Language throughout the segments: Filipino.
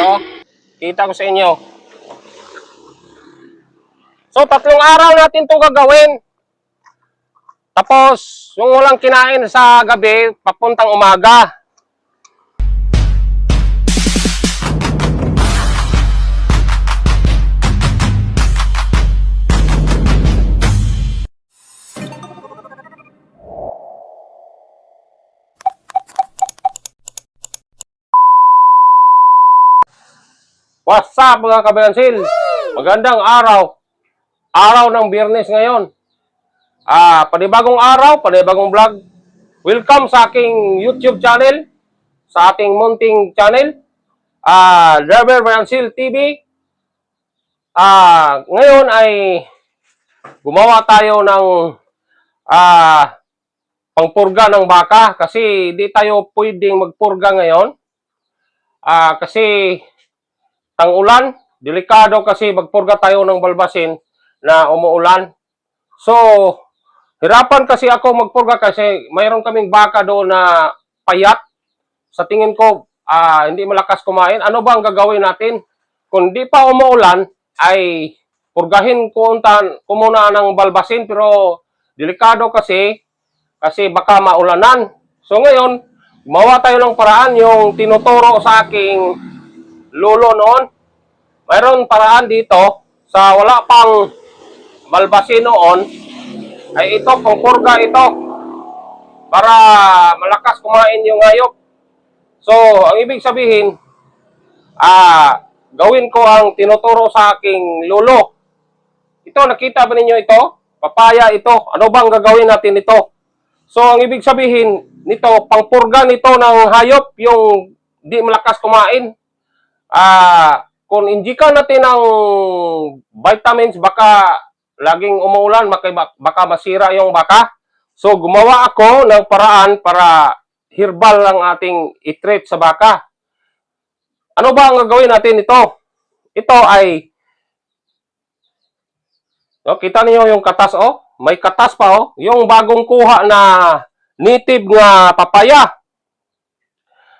Ito, kita ko sa inyo. So, tatlong araw natin itong gagawin. Tapos, yung walang kinain sa gabi, papuntang umaga. Up mga kabayansil? Magandang araw. Araw ng biyernes ngayon. Ah, panibagong araw, panibagong vlog. Welcome sa aking YouTube channel, sa ating munting channel, ah, Driver Bayansil TV. Ah, ngayon ay gumawa tayo ng ah, pangpurga ng baka kasi di tayo pwedeng magpurga ngayon. Ah, kasi tang ulan, delikado kasi magpurga tayo ng balbasin na umuulan. So, hirapan kasi ako magpurga kasi mayroon kaming baka doon na payat. Sa tingin ko, ah, hindi malakas kumain. Ano ba ang gagawin natin? Kung di pa umuulan, ay purgahin ko untan ko muna ng balbasin pero delikado kasi kasi baka maulanan. So ngayon, gumawa tayo ng paraan yung tinuturo sa aking lulo noon. Mayroon paraan dito sa wala pang balbasin noon ay ito pangpurga ito para malakas kumain yung hayop. So, ang ibig sabihin, ah, gawin ko ang tinuturo sa aking lulo. Ito, nakita ba ninyo ito? Papaya ito. Ano bang gagawin natin ito? So, ang ibig sabihin nito, pangpurga nito ng hayop, yung di malakas kumain. Ah, kung injikan natin ng vitamins, baka laging umuulan, baka, masira yung baka. So, gumawa ako ng paraan para herbal ang ating i-treat sa baka. Ano ba ang gagawin natin ito? Ito ay Oh, kita niyo yung katas oh. May katas pa oh. Yung bagong kuha na native nga papaya.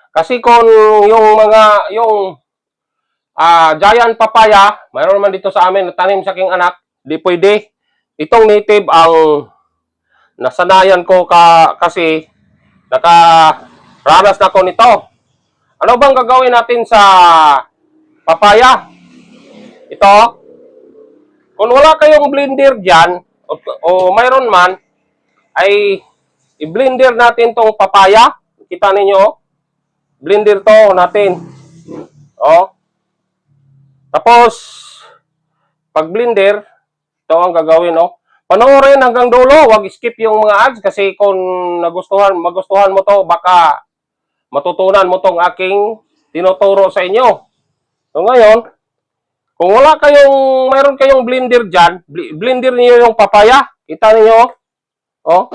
Kasi kung yung mga yung ah giant papaya, mayroon man dito sa amin natanim sa aking anak, di pwede. Itong native ang nasanayan ko ka kasi naka ranas na ko nito. Ano bang gagawin natin sa papaya? Ito, kung wala kayong blender dyan, o, o mayroon man, ay i-blender natin tong papaya. Kita ninyo, blender to natin. Oh. Tapos, pag blender, ito ang gagawin, oh. Panoorin hanggang dulo, wag skip yung mga ads kasi kung nagustuhan, magustuhan mo to, baka matutunan mo tong aking tinuturo sa inyo. So ngayon, kung wala kayong, mayroon kayong blender dyan, bl- blender niyo yung papaya. Kita niyo Oh.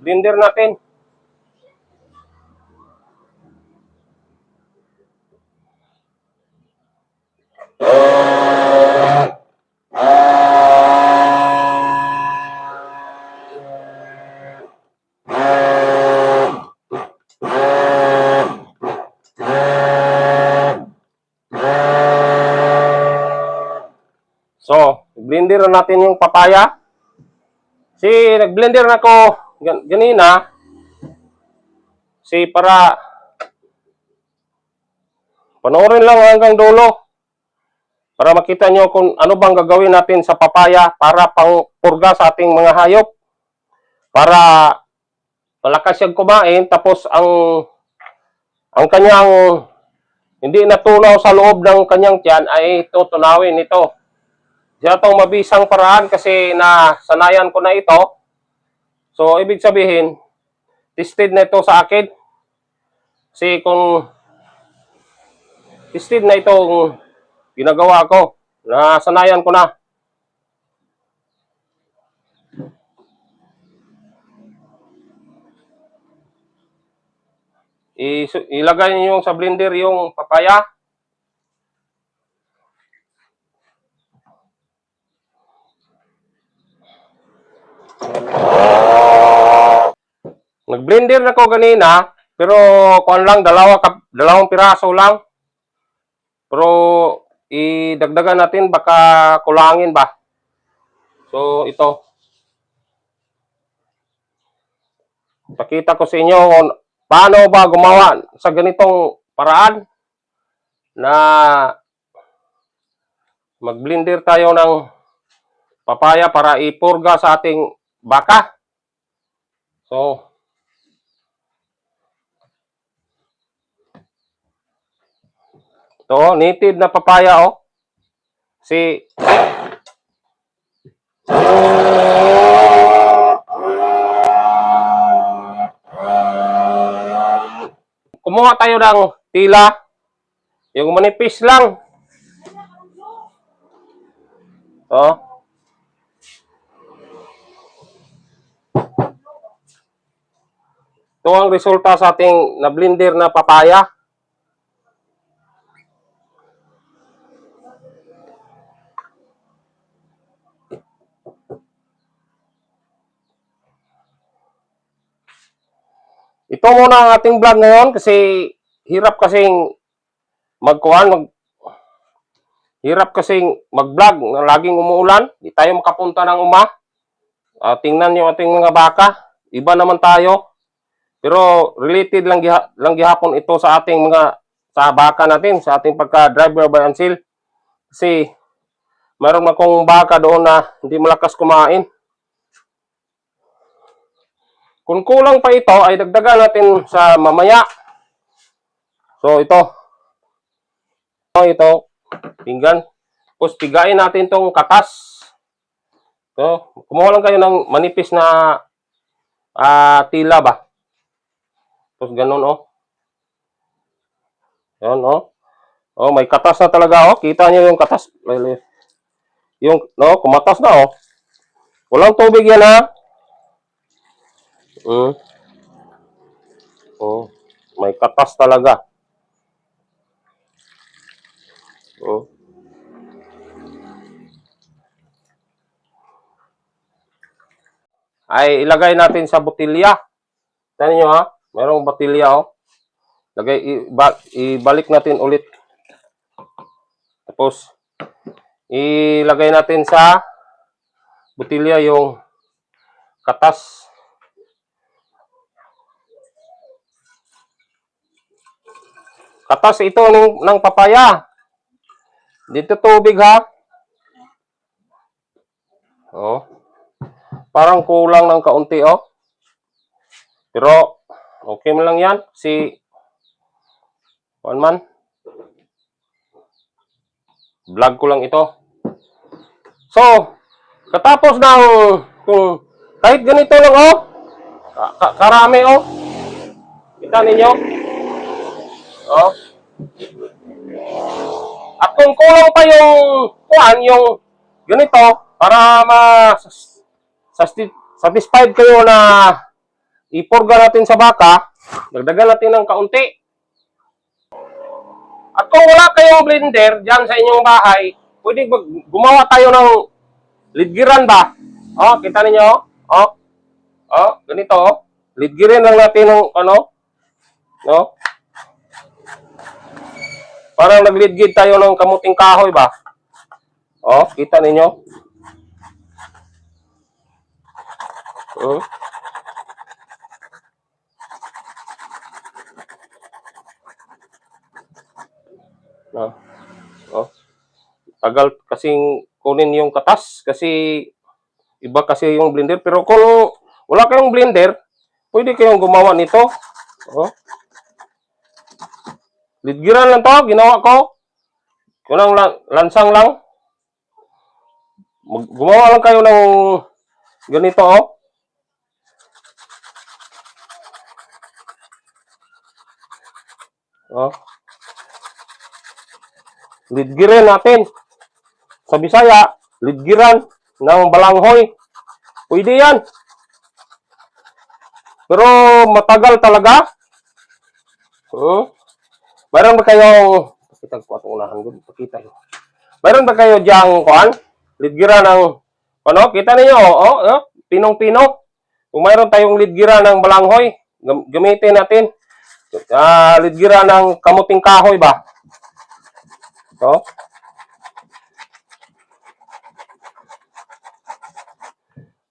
Blender natin. So, blender na natin yung papaya. Si nag-blender na ko gan- ganina. Si para panoorin lang hanggang dulo. Para makita nyo kung ano bang gagawin natin sa papaya para pang purga sa ating mga hayop. Para malakas siyang kumain tapos ang ang kanyang hindi natunaw sa loob ng kanyang tiyan ay tutunawin ito. Siya itong mabisang paraan kasi na sanayan ko na ito. So, ibig sabihin, tested na ito sa akin. Kasi kung tested na itong ginagawa ko, nasanayan ko na. Ilagay niyo yung sa blender yung papaya. Nag-blender na ko ganina, pero kuan lang dalawa dalawang piraso lang. Pero idagdagan natin baka kulangin ba. So ito. Pakita ko sa inyo kung paano ba gumawa sa ganitong paraan na mag-blender tayo ng papaya para ipurga sa ating baka. So, ito, native na papaya, oh. Si, kumuha tayo ng tila, yung manipis lang. Oh. Ito ang resulta sa ating na-blender na papaya. Ito muna ang ating vlog ngayon kasi hirap kasing magkuhan, mag hirap kasing mag-vlog na laging umuulan. Di tayo makapunta ng uma. Ah, tingnan yung ating mga baka. Iba naman tayo. Pero related lang, giha, lang gihapon ito sa ating mga sa baka natin, sa ating pagka-driver by Ansil. Kasi mayroon akong baka doon na hindi malakas kumain. Kung kulang pa ito, ay dagdagan natin sa mamaya. So, ito. Ito, ito. Pinggan. Tapos, pigain natin itong katas. So, kumuha lang kayo ng manipis na ah, tila ba. Tapos, ganun, oh. Yan, oh. Oh, may katas na talaga, oh. Kita niyo yung katas. Yung, no, kumatas na, oh. Walang tubig yan, ha. Mm. Oh, may katas talaga. Oh. Ay ilagay natin sa botilya. Tingnan niyo ha, mayroong botilya oh. Lagay iba, ibalik natin ulit. Tapos ilagay natin sa botilya yung katas. Katas ito ng, ng papaya. Dito tubig ha. Oh. Parang kulang ng kaunti oh. Pero okay lang yan. Si One man. Vlog ko lang ito. So, katapos ng kung kahit ganito lang oh. ka- karami oh. Kita ninyo? Oh. At kung kulang pa yung kuan, yung ganito, para ma satisfied kayo na ipurga natin sa baka, dagdagan natin ng kaunti. At kung wala kayong blender dyan sa inyong bahay, pwede gumawa tayo ng lidgiran ba? Oh, kita ninyo? Oh, oh, ganito. Oh. Lidgiran lang natin ng ano, no? Parang naglidgid tayo ng kamuting kahoy ba? Oh, kita ninyo? Hmm? No. Oh. Tagal kasing kunin yung katas kasi iba kasi yung blender. Pero kung wala kayong blender, pwede kayong gumawa nito. Oh. Lidgiran lang to, ginawa ko. Kunang lan- lansang lang. Mag- gumawa lang kayo ng ganito, oh. Oh. Lidgiran natin. Sa Bisaya, lidgiran ng balanghoy. Pwede yan. Pero matagal talaga. Hmm? Mayroon ba kayong pakita ko atong unahan gud pakita ko. Mayroon ba kayo diyang kuan? Lidgira ng ano? Kita niyo oh, oh, pinong-pino. Kung mayroon tayong lidgira ng balanghoy, gam- gamitin natin. Ah, lidgira ng kamuting kahoy ba? Ito.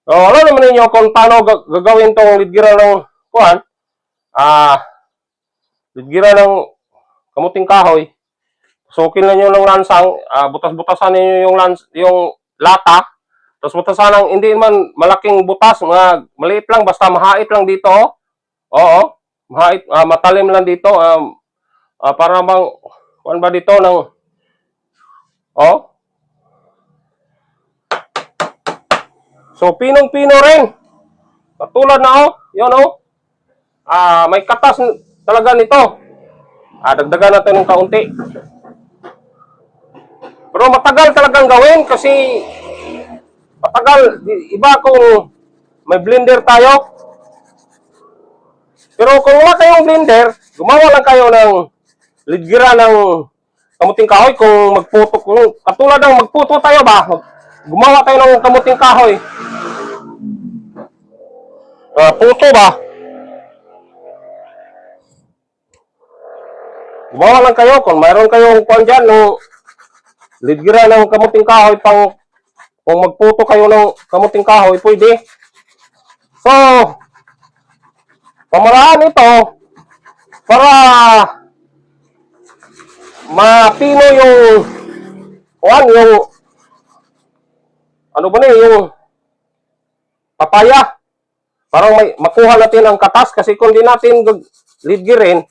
So, alam naman ninyo kung paano ga- gagawin tong lidgira ng kuhan. Ah, lidgira ng kamuting kahoy. Sukin na nyo ng lansang, ah, butas-butasan ninyo yung lans, yung lata. Tapos butasan ng hindi man malaking butas, mga maliit lang basta mahait lang dito. oh. Oo. Mahait, ah, matalim lang dito. Um, ah, para bang kuan ba dito ng Oh. So pinong-pino rin. Katulad na oh, 'yon oh. Ah, may katas talaga nito. Ah, dagdagan natin ng kaunti. Pero matagal talagang gawin kasi matagal. Iba kung may blender tayo. Pero kung wala kayong blender, gumawa lang kayo ng lidgira ng kamuting kahoy kung magputo. Kung katulad ng magputo tayo ba, gumawa tayo ng kamuting kahoy. Ah, puto ba? Gumawa lang kayo kung mayroon kayong kwan dyan ng lidgira ng kamuting kahoy pang kung magputo kayo ng kamuting kahoy, pwede. So, pamaraan ito para mapino yung kwan, yung ano ba na yung papaya. Parang may makuha natin ang katas kasi kung di natin lidgirin,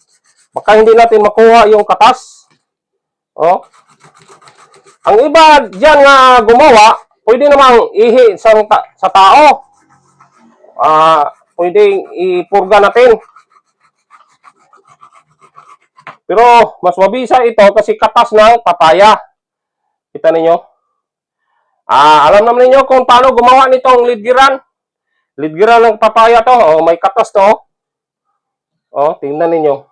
baka hindi natin makuha yung katas. Oh. Ang iba diyan nga gumawa, pwede namang ihi sa, sa tao. Ah, pwedeng ipurga natin. Pero mas mabisa ito kasi katas ng papaya. Kita ninyo? Ah, alam naman ninyo kung paano gumawa nitong lidgiran. Lidgiran ng papaya to. Oh, may katas to. Oh, tingnan ninyo.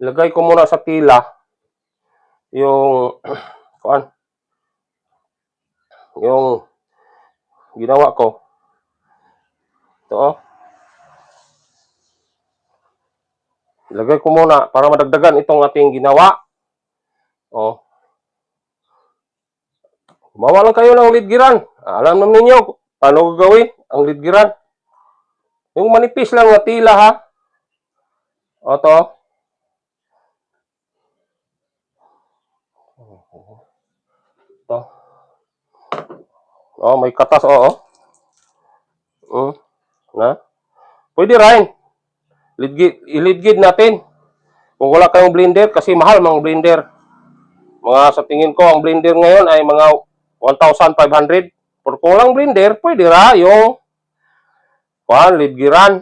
Ilagay ko muna sa tila yung kuan yung ginawa ko. Ito oh. Ilagay ko muna para madagdagan itong ating ginawa. Oh. Gumawa lang kayo ng lidgiran. Alam naman ninyo paano gagawin ang lidgiran. Yung manipis lang na tila ha. O to. Oh, may katas oo. Mm. Na? Pwede rin. Lidgid, ilidgid natin. Kung wala kayong blender, kasi mahal mga blender. Mga sa tingin ko, ang blender ngayon ay mga 1,500. Pero kung walang blender, pwede ra yung kuhan, lidgiran.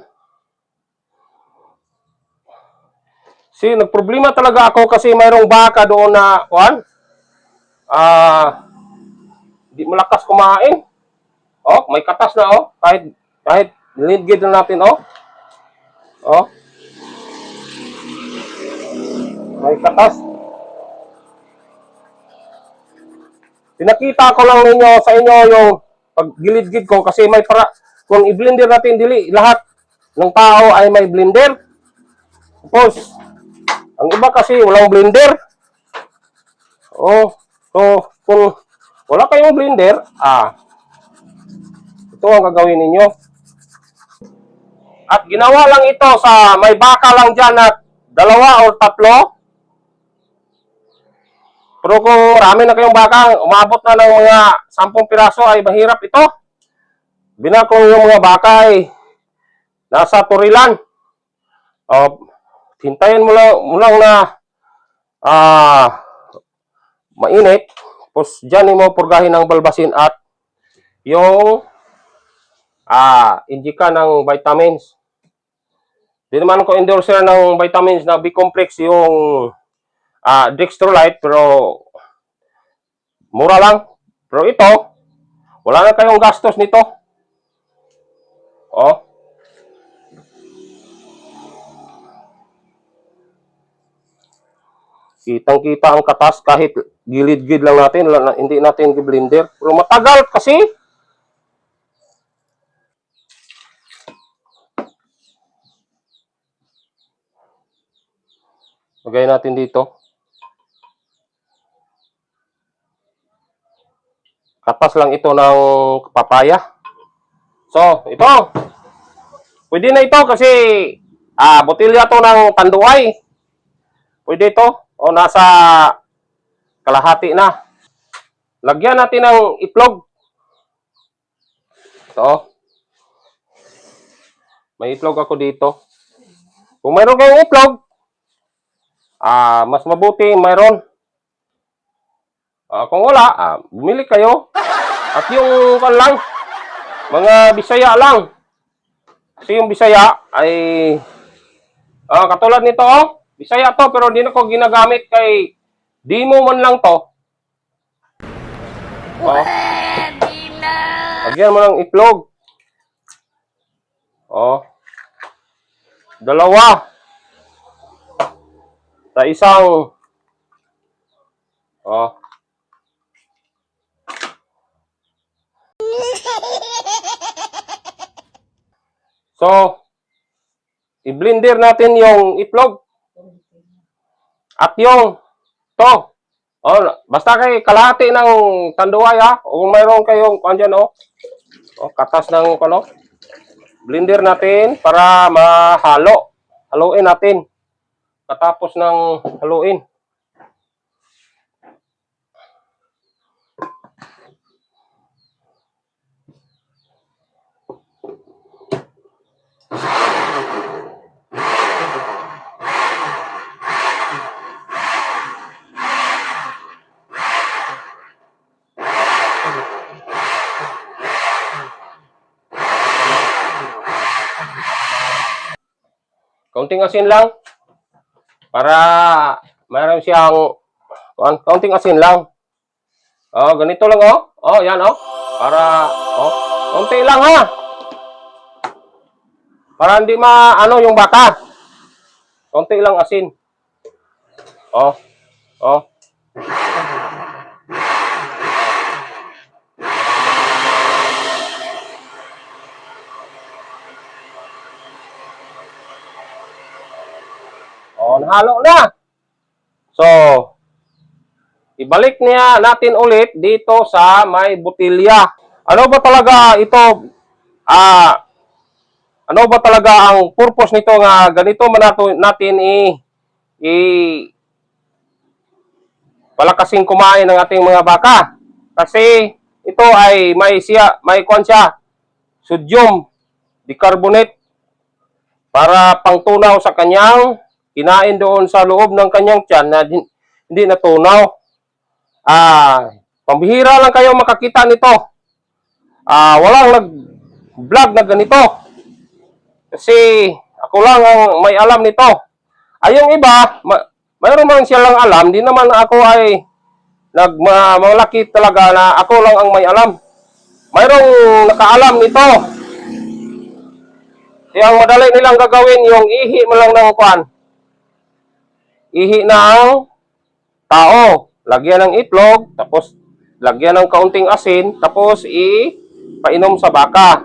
Si nagproblema talaga ako kasi mayroong baka doon na kuhan. Ah, di malakas kumain. Oh, may katas na oh. Kahit kahit lidgid na natin oh. Oh. May katas. Pinakita ko lang ninyo sa inyo yung paggilid-gid ko kasi may para kung i-blender natin dili lahat ng tao ay may blender. Tapos ang iba kasi walang blender. Oh, so kung wala kayong blender, ah ito ang gagawin ninyo. At ginawa lang ito sa may baka lang dyan na dalawa o tatlo. Pero kung marami na kayong baka, umabot na ng mga 10 piraso ay mahirap ito. Binakong yung mga baka ay nasa turilan. O, hintayin mo lang, mo lang na ah mainit. Tapos dyan mo purgahin ng balbasin at yung ah indika ng vitamins. Di naman ko endorser ng vitamins na B-complex yung ah Dextrolite pero mura lang. Pero ito, wala na kayong gastos nito. Oh. Kitang-kita ang katas kahit gilid-gilid lang natin, wala, hindi natin i-blender. Pero matagal kasi. Lagay natin dito. Katas lang ito ng papaya. So, ito. Pwede na ito kasi ah, botilya to ng panduay. Pwede ito. O nasa kalahati na. Lagyan natin ng itlog. Ito. May itlog ako dito. Kung mayroon kayong itlog, ah, mas mabuti mayroon. Ah, kung wala, ah, bumili kayo. At yung kan lang, mga Bisaya lang. Kasi yung Bisaya ay ah, katulad nito, oh, Bisaya to pero di na ko ginagamit kay di mo man lang to. Oh. Lagyan mo ng itlog. Oh. Dalawa. Sa isang Oh. So, i-blender natin yung itlog. At yung to. Oh, basta kay kalahati ng tanduay ha. O kung mayroon kayong kung dyan, oh. Oh, katas ng ano. Blender natin para mahalo. Haluin natin. Katapos ng haluin. Kaunting asin lang. Para mayroon siyang kaunting asin lang. Oh, ganito lang oh. Oh, yan oh. Para oh, kaunti lang ha. Para hindi maano yung baka. Kaunti lang asin. Oh. Oh. Nahalo na. So, ibalik niya natin ulit dito sa may butilya. Ano ba talaga ito? Ah, ano ba talaga ang purpose nito nga ganito man natin i i palakasing kumain ng ating mga baka? Kasi ito ay may siya, may siya, sodium bicarbonate para pangtunaw sa kanyang kinain doon sa loob ng kanyang tiyan na di- hindi natunaw. Ah, pambihira lang kayo makakita nito. Ah, walang nag-vlog na ganito. Kasi ako lang ang may alam nito. Ay yung iba, ma- mayroon man silang alam, di naman ako ay nag ma- malaki talaga na ako lang ang may alam. Mayroong nakaalam nito. Ang madali nilang gagawin yung ihi mo lang ng kwan. Ihi ng tao. Lagyan ng itlog, tapos lagyan ng kaunting asin, tapos i-painom sa baka.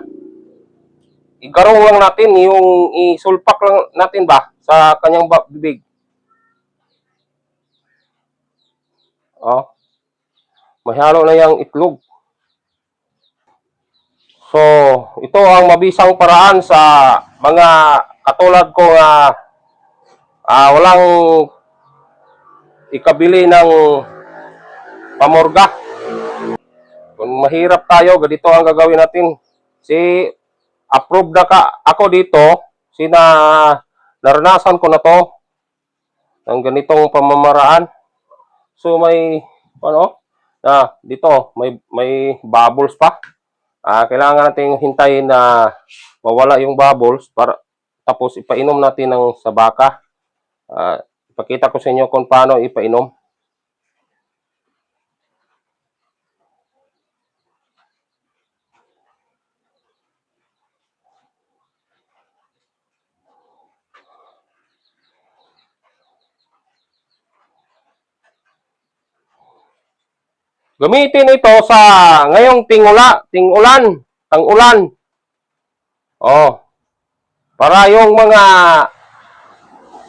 Igarong lang natin yung isulpak lang natin ba sa kanyang bibig. Oh. Mahalo na yung itlog. So, ito ang mabisang paraan sa mga katulad ko nga ah, walang ikabili ng pamorga. Kung mahirap tayo, ganito ang gagawin natin. Si approve na ka ako dito, sina naranasan ko na to ng ganitong pamamaraan. So may ano? Ah, dito may may bubbles pa. Ah, kailangan nating hintayin na mawala yung bubbles para tapos ipainom natin ng sa baka. Ah, ipakita ko sa inyo kung paano ipainom. Gamitin ito sa ngayong tingula, tingulan, tangulan. Oh. Para yung mga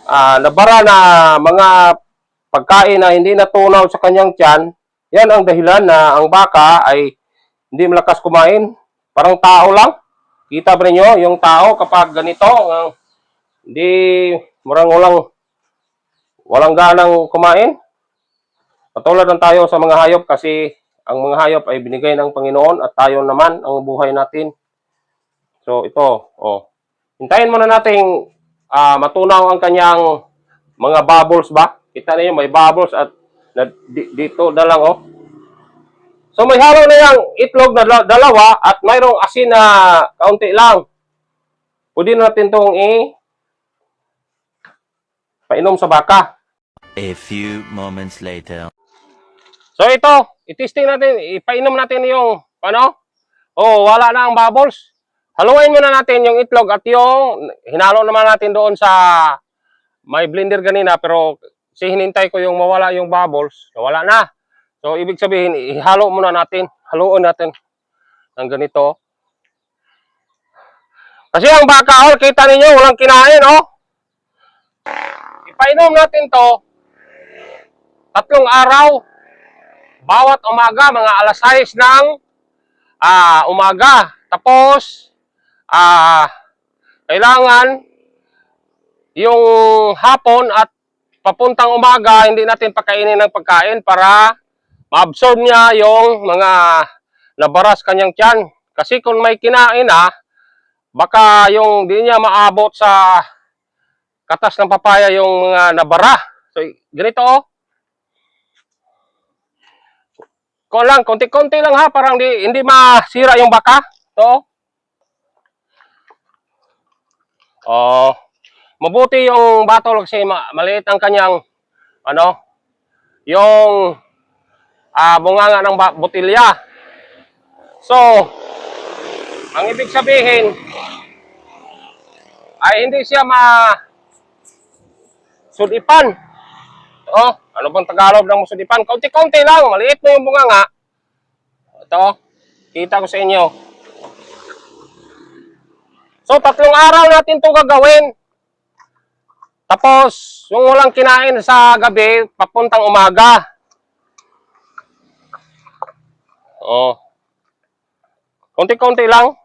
ah, nabara na mga pagkain na hindi natunaw sa kanyang tiyan, yan ang dahilan na ang baka ay hindi malakas kumain. Parang tao lang. Kita ba ninyo, yung tao kapag ganito, ang hindi murang walang walang ganang kumain. Patulad ng tayo sa mga hayop kasi ang mga hayop ay binigay ng Panginoon at tayo naman ang buhay natin. So ito, oh. Hintayin muna nating ah, matunaw ang kanyang mga bubbles ba? Kita niyo may bubbles at na, di- dito na lang oh. So may halo na yung itlog na dala- dalawa at mayroong asin na kaunti lang. Pwede natin tong i painom sa baka. A few moments later. So ito, itesting natin, ipainom natin yung, ano? Oh, wala na ang bubbles. Haluin muna natin yung itlog at yung, hinalo naman natin doon sa may blender kanina, pero si hinintay ko yung mawala yung bubbles, wala na. So, ibig sabihin, ihalo muna natin, haluin natin ng ganito. Kasi ang baka, oh, kita ninyo, walang kinain, oh. Ipainom natin to, tatlong araw, bawat umaga, mga alas 6 ng ah, umaga. Tapos, ah, kailangan yung hapon at papuntang umaga, hindi natin pakainin ng pagkain para ma-absorb niya yung mga nabaras kanyang tiyan. Kasi kung may kinain na, baka yung di niya maabot sa katas ng papaya yung mga nabara. So, ganito oh. Ko lang, konti-konti lang ha, parang di, hindi masira yung baka. To. Oh, mabuti yung batol kasi ma- maliit ang kanyang ano, yung ah bunganga ng botilya. So, ang ibig sabihin ay hindi siya ma sudipan. Oh, ano bang Tagalog ng musudipan? Kaunti-kaunti lang, maliit na yung bunga nga. Ito, kita ko sa inyo. So, tatlong araw natin itong gagawin. Tapos, yung walang kinain sa gabi, papuntang umaga. Oh. Konti-konti lang.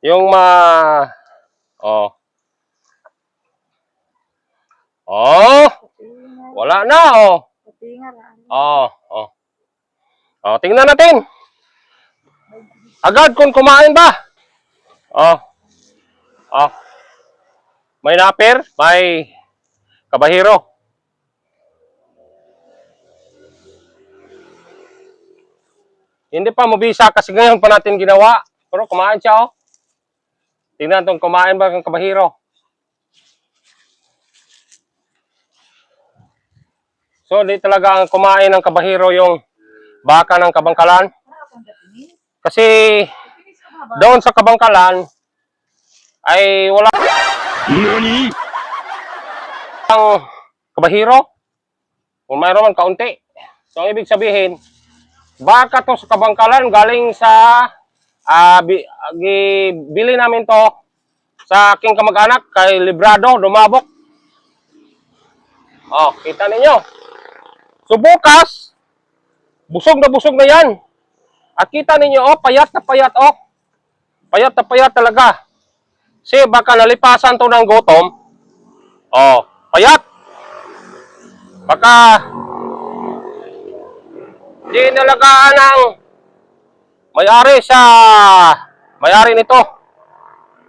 Yung ma... Oh. Oh! Wala na, oh. Oh, oh. Oh, tingnan natin. Agad kung kumain ba? Oh. Oh. May napir, may kabahiro. Hindi pa mabisa kasi ngayon pa natin ginawa. Pero kumain siya, oh. Tingnan tong kumain ba ng kabahiro. So, di talaga ang kumain ng kabahiro yung baka ng kabangkalan. Kasi doon sa kabangkalan ay wala ang kabahiro. Kung mayroon man kaunti. So, ang ibig sabihin, baka to sa kabangkalan galing sa ah bi, gi- bili namin to sa aking kamag-anak kay Librado, Dumabok. Oh, kita ninyo. So bukas, busog na busog na yan. At kita ninyo, oh, payat na payat, oh. Payat na payat talaga. Kasi baka nalipasan to ng gutom. Oh, payat. Baka di nalagaan ng may-ari sa may-ari nito.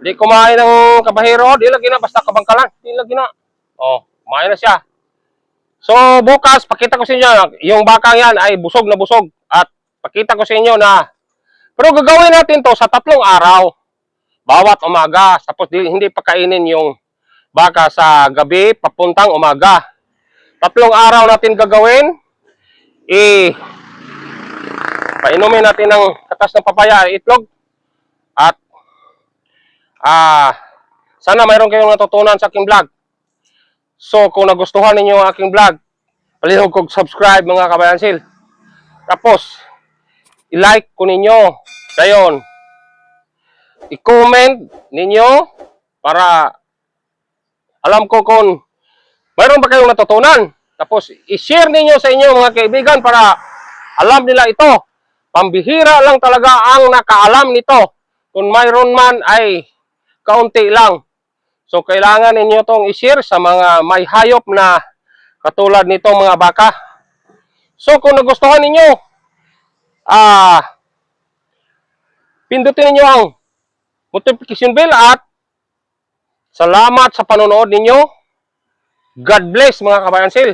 Di kumain ng kabahiro, di lagi na, basta kabangkalan. Di lagi na. Oh, kumain na siya. So, bukas, pakita ko sa inyo, yung bakang yan ay busog na busog. At pakita ko sa inyo na, pero gagawin natin to sa tatlong araw. Bawat umaga. Tapos di, hindi pakainin yung baka sa gabi, papuntang umaga. Tatlong araw natin gagawin. I, painumin natin ng katas ng papaya, itlog. At, ah, sana mayroon kayong natutunan sa aking vlog. So, kung nagustuhan ninyo ang aking vlog, palihog kong subscribe mga kabayansil. Tapos, i-like ko ninyo. Dayon, i-comment ninyo para Alam ko kung mayroon ba kayong natutunan. Tapos, i-share ninyo sa inyo mga kaibigan para alam nila ito. Pambihira lang talaga ang nakaalam nito. Kung mayroon man ay kaunti lang. So, kailangan ninyo itong i-share sa mga may hayop na katulad nito mga baka. So, kung nagustuhan ninyo, ah, pindutin ninyo ang notification bell at salamat sa panonood ninyo. God bless mga kabayan sil.